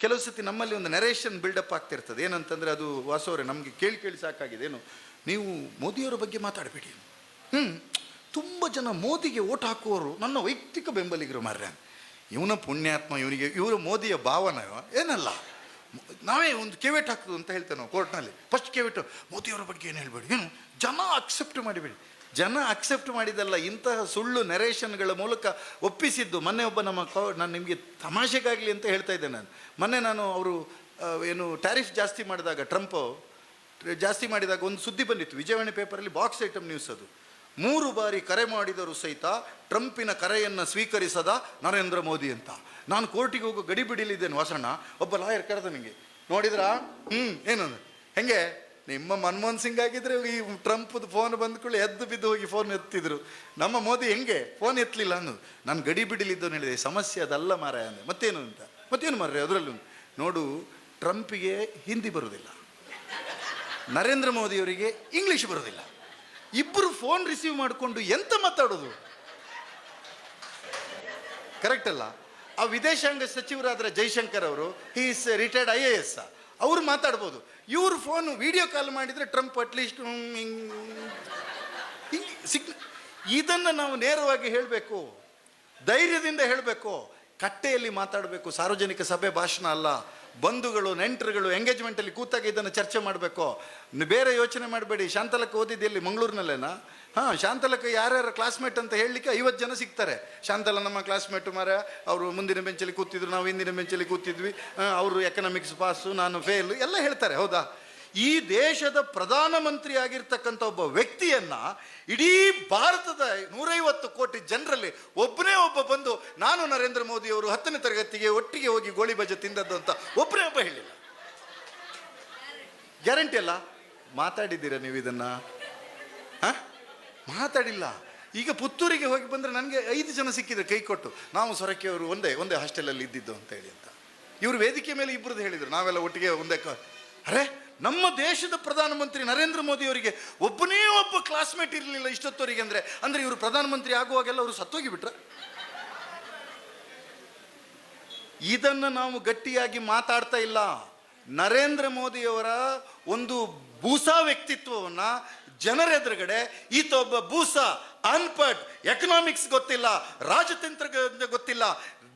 ಕೆಲವು ಸತಿ ನಮ್ಮಲ್ಲಿ ಒಂದು ನೆರೇಷನ್ ಬಿಲ್ಡಪ್ ಆಗ್ತಿರ್ತದೆ. ಏನಂತಂದರೆ ಅದು ವಾಸವರೇ ನಮಗೆ ಕೇಳಿ ಕೇಳಿ ಸಾಕಾಗಿದೆ. ಏನು, ನೀವು ಮೋದಿಯವರ ಬಗ್ಗೆ ಮಾತಾಡಬೇಡಿ. ಹ್ಞೂ ತುಂಬ ಜನ ಮೋದಿಗೆ ಓಟ್ ಹಾಕುವವರು ನನ್ನ ವೈಯಕ್ತಿಕ ಬೆಂಬಲಿಗರು ಮಾರ್ರೆ. ಇವನ ಪುಣ್ಯಾತ್ಮ, ಇವನಿಗೆ, ಇವರು ಮೋದಿಯ ಭಾವನೆ, ಏನಲ್ಲ? ನಾವೇ ಒಂದು ಕೆವೆಟ್ ಹಾಕೋದು ಅಂತ ಹೇಳ್ತೇವೆ ನಾವು ಕೋರ್ಟ್ನಲ್ಲಿ. ಫಸ್ಟ್ ಕೆವೆಟ್, ಮೋದಿಯವರ ಬಗ್ಗೆ ಏನು ಹೇಳ್ಬೇಡಿ? ಏನು? ಜನ ಅಕ್ಸೆಪ್ಟ್ ಮಾಡಿಬೇಡಿ. ಜನ ಅಕ್ಸೆಪ್ಟ್ ಮಾಡಿದಲ್ಲ, ಇಂತಹ ಸುಳ್ಳು ನೆರೇಷನ್ಗಳ ಮೂಲಕ ಒಪ್ಪಿಸಿದ್ದು. ಮೊನ್ನೆ ಒಬ್ಬ ನಮ್ಮ ಕೋ, ನಾನು ನಿಮಗೆ ತಮಾಷೆಗಾಗಲಿ ಅಂತ ಹೇಳ್ತಾ ಇದ್ದೆ ನಾನು. ಮೊನ್ನೆ ನಾನು ಅವರು ಏನು ಟ್ಯಾರಿಫ್ ಜಾಸ್ತಿ ಮಾಡಿದಾಗ ಟ್ರಂಪ್ ಜಾಸ್ತಿ ಮಾಡಿದಾಗ ಒಂದು ಸುದ್ದಿ ಬಂದಿತ್ತು. ವಿಜಯವಾಣಿ ಪೇಪರಲ್ಲಿ ಬಾಕ್ಸ್ ಐಟಮ್ ನ್ಯೂಸ್ ಅದು. ಮೂರು ಬಾರಿ ಕರೆ ಮಾಡಿದರು ಸಹಿತ ಟ್ರಂಪಿನ ಕರೆಯನ್ನು ಸ್ವೀಕರಿಸದ ನರೇಂದ್ರ ಮೋದಿ ಅಂತ. ನಾನು ಕೋರ್ಟಿಗೆ ಹೋಗೋ ಗಡಿ ಬಿಡಿಲಿದ್ದೇನೆ ವಾಸಣ್ಣ. ಒಬ್ಬ ಲಾಯರ್ ಕರೆದ ನನಗೆ ನೋಡಿದ್ರಾ? ಹ್ಞೂ ಏನು ಹೆಂಗೆ? ನಿಮ್ಮ ಮನಮೋಹನ್ ಸಿಂಗ್ ಆಗಿದ್ರೆ ಈ ಟ್ರಂಪ್ದು ಫೋನ್ ಬಂದ್ಕೊಳ್ಳಿ ಎದ್ದು ಬಿದ್ದು ಹೋಗಿ ಫೋನ್ ಎತ್ತಿದ್ರು. ನಮ್ಮ ಮೋದಿ ಹೆಂಗೆ? ಫೋನ್ ಎತ್ತಲಿಲ್ಲ ಅನ್ನೋದು. ನಾನು ಗಡಿ ಬಿಡಿಲಿದ್ದು ಹೇಳಿದೆ. ಸಮಸ್ಯೆ ಅದಲ್ಲ ಮಾರಾಯ ಅಂದೆ. ಮತ್ತೇನು ಅಂತ? ಮತ್ತೇನು ಮಾರ್ರೆ ಅದರಲ್ಲೂ? ನೋಡು, ಟ್ರಂಪಿಗೆ ಹಿಂದಿ ಬರೋದಿಲ್ಲ. ನರೇಂದ್ರ ಮೋದಿಯವರಿಗೆ ಇಂಗ್ಲೀಷ್ ಬರೋದಿಲ್ಲ. ಇಬ್ಬರು ಫೋನ್ ರಿಸೀವ್ ಮಾಡಿಕೊಂಡು ಎಂತ ಮಾತಾಡೋದು? ಕರೆಕ್ಟ್ ಅಲ್ಲ. ಆ ವಿದೇಶಾಂಗ ಸಚಿವರಾದ ಜೈಶಂಕರ್ ಅವರು is retired I A S ಅವ್ರು ಮಾತಾಡ್ಬೋದು. ಇವ್ರು ಫೋನ್ ವಿಡಿಯೋ ಕಾಲ್ ಮಾಡಿದರೆ ಟ್ರಂಪ್ ಅಟ್ಲೀಸ್ಟ್ ಇದನ್ನು ನಾವು ನೇರವಾಗಿ ಹೇಳಬೇಕು. ಧೈರ್ಯದಿಂದ ಹೇಳಬೇಕು. ಕಟ್ಟೆಯಲ್ಲಿ ಮಾತಾಡಬೇಕು. ಸಾರ್ವಜನಿಕ ಸಭೆ ಭಾಷಣ ಅಲ್ಲ. ಬಂಧುಗಳು, ನೆಂಟರುಗಳು ಎಂಗೇಜ್ಮೆಂಟಲ್ಲಿ ಕೂತಾಗ ಇದನ್ನು ಚರ್ಚೆ ಮಾಡಬೇಕು. ಬೇರೆ ಯೋಚನೆ ಮಾಡಬೇಡಿ. ಶಾಂತಲಕ್ಕ ಓದಿದ್ದೆಲ್ಲಿ ಮಂಗಳೂರಿನಲ್ಲೇನಾ? ಹಾಂ, ಶಾಂತಲಕ್ಕ ಯಾರ್ಯಾರ ಕ್ಲಾಸ್ಮೇಟ್ ಅಂತ ಹೇಳಲಿಕ್ಕೆ ಐವತ್ತು ಜನ ಸಿಗ್ತಾರೆ. ಶಾಂತಲ ನಮ್ಮ ಕ್ಲಾಸ್ಮೇಟ್ ಮಾರ, ಅವರು ಮುಂದಿನ ಬೆಂಚಲ್ಲಿ ಕೂತಿದ್ರು, ನಾವು ಹಿಂದಿನ ಬೆಂಚಲ್ಲಿ ಕೂತಿದ್ವಿ. ಅವರು ಎಕನಾಮಿಕ್ಸ್ ಪಾಸು ನಾನು ಫೇಲು ಎಲ್ಲ ಹೇಳ್ತಾರೆ, ಹೌದಾ? ಈ ದೇಶದ ಪ್ರಧಾನಮಂತ್ರಿ ಆಗಿರ್ತಕ್ಕಂಥ ಒಬ್ಬ ವ್ಯಕ್ತಿಯನ್ನ ಇಡೀ ಭಾರತದ ನೂರೈವತ್ತು ಕೋಟಿ ಜನರಲ್ಲಿ ಒಬ್ಬನೇ ಒಬ್ಬ ಬಂದು, ನಾನು ನರೇಂದ್ರ ಮೋದಿ ಅವರು ಹತ್ತನೇ ತರಗತಿಗೆ ಒಟ್ಟಿಗೆ ಹೋಗಿ ಗೋಳಿ ಬಜೆ ತಿಂದದ್ದು ಅಂತ ಒಬ್ಬನೇ ಒಬ್ಬ ಹೇಳಿಲ್ಲ. ಗ್ಯಾರಂಟಿ ಅಲ್ಲ? ಮಾತಾಡಿದ್ದೀರಾ ನೀವು ಇದನ್ನ? ಮಾತಾಡಿಲ್ಲ. ಈಗ ಪುತ್ತೂರಿಗೆ ಹೋಗಿ ಬಂದರೆ ನನಗೆ ಐದು ಜನ ಸಿಕ್ಕಿದ್ರು ಕೈ ಕೊಟ್ಟು, ನಾವು ಸೊರಕೆಯವರು ಒಂದೇ ಒಂದೇ ಹಾಸ್ಟೆಲಲ್ಲಿ ಇದ್ದಿದ್ದು ಅಂತ ಹೇಳಿ ಅಂತ. ಇವರು ವೇದಿಕೆ ಮೇಲೆ ಇಬ್ಬರದ್ದು ಹೇಳಿದರು. ನಾವೆಲ್ಲ ಒಟ್ಟಿಗೆ ಒಂದೇ ಅರೆ, ನಮ್ಮ ದೇಶದ ಪ್ರಧಾನಮಂತ್ರಿ ನರೇಂದ್ರ ಮೋದಿ ಅವರಿಗೆ ಒಬ್ಬನೇ ಒಬ್ಬ ಕ್ಲಾಸ್ಮೇಟ್ ಇರಲಿಲ್ಲ ಇಷ್ಟೊತ್ತವರಿಗೆ ಅಂದರೆ ಅಂದರೆ ಇವರು ಪ್ರಧಾನಮಂತ್ರಿ ಆಗುವಾಗೆಲ್ಲ ಅವರು ಸತ್ತೋಗಿ ಬಿಟ್ರ? ಇದನ್ನು ನಾವು ಗಟ್ಟಿಯಾಗಿ ಮಾತಾಡ್ತಾ ಇಲ್ಲ. ನರೇಂದ್ರ ಮೋದಿಯವರ ಒಂದು ಬೂಸಾ ಜನರ ಎದುರುಗಡೆ, ಈತ ಒಬ್ಬ ಬೂಸ ಅನ್ಪಟ್ ಎಕನಾಮಿಕ್ಸ್ ಗೊತ್ತಿಲ್ಲ, ರಾಜತಂತ್ರ ಗೊತ್ತಿಲ್ಲ,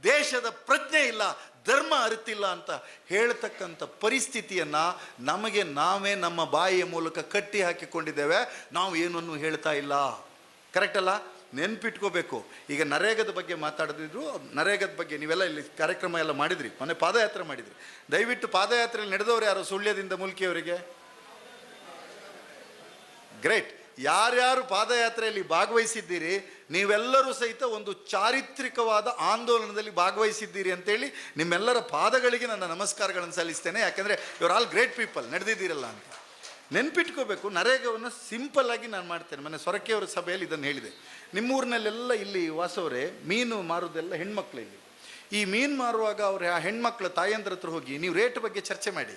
ದೇಶದ ಪ್ರಜ್ಞೆ ಇಲ್ಲ ಧರ್ಮ ಅರಿತಿಲ್ಲ ಅಂತ ಹೇಳ್ತಕ್ಕಂಥ ಪರಿಸ್ಥಿತಿಯನ್ನು ನಮಗೆ ನಾವೇ ನಮ್ಮ ಬಾಯಿಯ ಮೂಲಕ ಕಟ್ಟಿ ಹಾಕಿಕೊಂಡಿದ್ದೇವೆ. ನಾವು ಏನನ್ನು ಹೇಳ್ತಾ ಇಲ್ಲ. ಕರೆಕ್ಟ್ ಅಲ್ಲ? ನೆನ್ಪಿಟ್ಕೋಬೇಕು. ಈಗ ನರೇಗದ ಬಗ್ಗೆ ಮಾತಾಡಿದ್ರು ನರೇಗದ ಬಗ್ಗೆ ನೀವೆಲ್ಲ ಇಲ್ಲಿ ಕಾರ್ಯಕ್ರಮ ಎಲ್ಲ ಮಾಡಿದ್ರಿ. ಮೊನ್ನೆ ಪಾದಯಾತ್ರೆ ಮಾಡಿದ್ರಿ. ದಯವಿಟ್ಟು ಪಾದಯಾತ್ರೆಯಲ್ಲಿ ನಡೆದವರು ಯಾರು? ಸುಳ್ಯದಿಂದ ಮುಲ್ಕಿಯವರಿಗೆ? ಗ್ರೇಟ್ ಯಾರ್ಯಾರು ಪಾದಯಾತ್ರೆಯಲ್ಲಿ ಭಾಗವಹಿಸಿದ್ದೀರಿ, ನೀವೆಲ್ಲರೂ ಸಹಿತ ಒಂದು ಚಾರಿತ್ರಿಕವಾದ ಆಂದೋಲನದಲ್ಲಿ ಭಾಗವಹಿಸಿದ್ದೀರಿ ಅಂತೇಳಿ ನಿಮ್ಮೆಲ್ಲರ ಪಾದಗಳಿಗೆ ನನ್ನ ನಮಸ್ಕಾರಗಳನ್ನು ಸಲ್ಲಿಸ್ತೇನೆ. ಯಾಕೆಂದರೆ ಇವ್ರು ಆಲ್ ಗ್ರೇಟ್ ಪೀಪಲ್ ನಡೆದಿದ್ದೀರಲ್ಲ ಅಂತ. ನೆನ್ಪಿಟ್ಕೋಬೇಕು, ನರೇಗವನ್ನು ಸಿಂಪಲ್ ಆಗಿ ನಾನು ಮಾಡ್ತೇನೆ. ಮೊನ್ನೆ ಸೊರಕೆಯವರ ಸಭೆಯಲ್ಲಿ ಇದನ್ನು ಹೇಳಿದೆ. ನಿಮ್ಮೂರಿನಲ್ಲೆಲ್ಲ ಇಲ್ಲಿ ವಾಸವರೇ, ಮೀನು ಮಾರೋದೆಲ್ಲ ಹೆಣ್ಮಕ್ಳು ಇಲ್ಲಿ. ಈ ಮೀನು ಮಾರುವಾಗ ಅವ್ರ ಆ ಹೆಣ್ಮಕ್ಳ ತಾಯಂದ್ರ ಹತ್ರ ಹೋಗಿ, ನೀವು ರೇಟ್ ಬಗ್ಗೆ ಚರ್ಚೆ ಮಾಡಿ.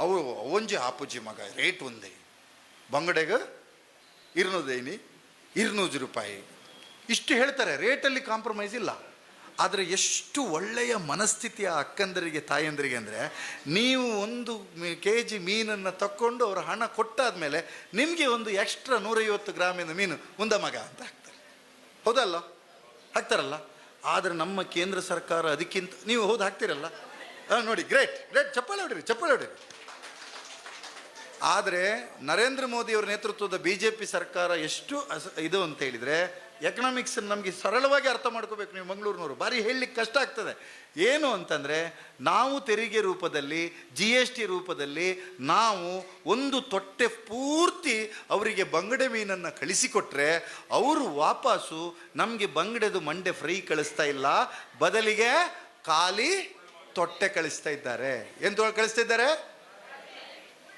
ಅವು ಅವಂಜಿ ಆಪುಜಿ ಮಗ ರೇಟ್ ಒಂದೇ. ಬಂಗಡೆಗ ಇರ್ನೂದೈನಿ ಇರ್ನೂರು ರೂಪಾಯಿ. ಇಷ್ಟು ಹೇಳ್ತಾರೆ, ರೇಟಲ್ಲಿ ಕಾಂಪ್ರಮೈಸ್ ಇಲ್ಲ. ಆದರೆ ಎಷ್ಟು ಒಳ್ಳೆಯ ಮನಸ್ಥಿತಿ ಆ ಅಕ್ಕಂದರಿಗೆ, ತಾಯಂದರಿಗೆ ಅಂದರೆ, ನೀವು ಒಂದು ಕೆ ಜಿ ಮೀನನ್ನು ತಕ್ಕೊಂಡು ಅವರ ಹಣ ಕೊಟ್ಟಾದ ಮೇಲೆ ನಿಮಗೆ ಒಂದು ಎಕ್ಸ್ಟ್ರಾ ನೂರೈವತ್ತು ಗ್ರಾಮಿನ ಮೀನು ಮುಂದ ಮಗ ಅಂತ ಹಾಕ್ತಾರೆ. ಹೌದಲ್ಲ? ಹಾಕ್ತಾರಲ್ಲ? ಆದರೆ ನಮ್ಮ ಕೇಂದ್ರ ಸರ್ಕಾರ ಅದಕ್ಕಿಂತ, ನೀವು ಹೌದು, ಹಾಕ್ತಿರಲ್ಲ? ನೋಡಿ, ಗ್ರೇಟ್ ಗ್ರೇಟ್, ಚಪ್ಪಾಳೆ ಹೊಡಿರಿ ಚಪ್ಪಾಳೆ ಹೊಡಿರಿ. ಆದರೆ ನರೇಂದ್ರ ಮೋದಿಯವರ ನೇತೃತ್ವದ ಬಿ ಜೆ ಪಿ ಸರ್ಕಾರ ಎಷ್ಟು ಇದು ಅಂತ ಹೇಳಿದರೆ ಎಕನಾಮಿಕ್ಸ್ ನಮಗೆ ಸರಳವಾಗಿ ಅರ್ಥ ಮಾಡ್ಕೋಬೇಕು ನೀವು ಮಂಗಳೂರಿನವರು. ಭಾರಿ ಹೇಳಲಿಕ್ಕೆ ಕಷ್ಟ ಆಗ್ತದೆ. ಏನು ಅಂತಂದರೆ, ನಾವು ತೆರಿಗೆ ರೂಪದಲ್ಲಿ ಜಿ ಎಸ್ ಟಿ ರೂಪದಲ್ಲಿ ನಾವು ಒಂದು ತೊಟ್ಟೆ ಪೂರ್ತಿ ಅವರಿಗೆ ಬಂಗಡೆ ಮೀನನ್ನು ಕಳಿಸಿಕೊಟ್ರೆ, ಅವರು ವಾಪಸ್ಸು ನಮಗೆ ಬಂಗಡೆದು ಮಂಡೆ ಫ್ರೈ ಕಳಿಸ್ತಾ ಇಲ್ಲ. ಬದಲಿಗೆ ಖಾಲಿ ತೊಟ್ಟೆ ಕಳಿಸ್ತಾ ಇದ್ದಾರೆ. ಎಂತ ಕಳಿಸ್ತಾ ಇದ್ದಾರೆ?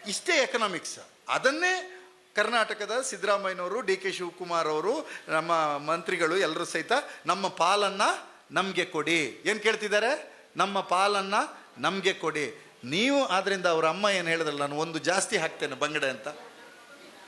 ಇಷ್ಟೇ ಎಕನಾಮಿಕ್ಸ್ ಅದನ್ನೇ ಕರ್ನಾಟಕದ ಸಿದ್ದರಾಮಯ್ಯನವರು, ಡಿ ಕೆ ಶಿವಕುಮಾರ್ ಅವರು, ನಮ್ಮ ಮಂತ್ರಿಗಳು ಎಲ್ಲರೂ ಸಹಿತ ನಮ್ಮ ಪಾಲನ್ನು ನಮಗೆ ಕೊಡಿ. ಏನು ಕೇಳ್ತಿದ್ದಾರೆ? ನಮ್ಮ ಪಾಲನ್ನು ನಮಗೆ ಕೊಡಿ. ನೀವು ಆದ್ದರಿಂದ ಅವರ ಅಮ್ಮ ಏನು ಹೇಳಿದ್ರಲ್ಲ, ನಾನು ಒಂದು ಜಾಸ್ತಿ ಹಾಕ್ತೇನೆ ಬಂಗಡೆ ಅಂತ.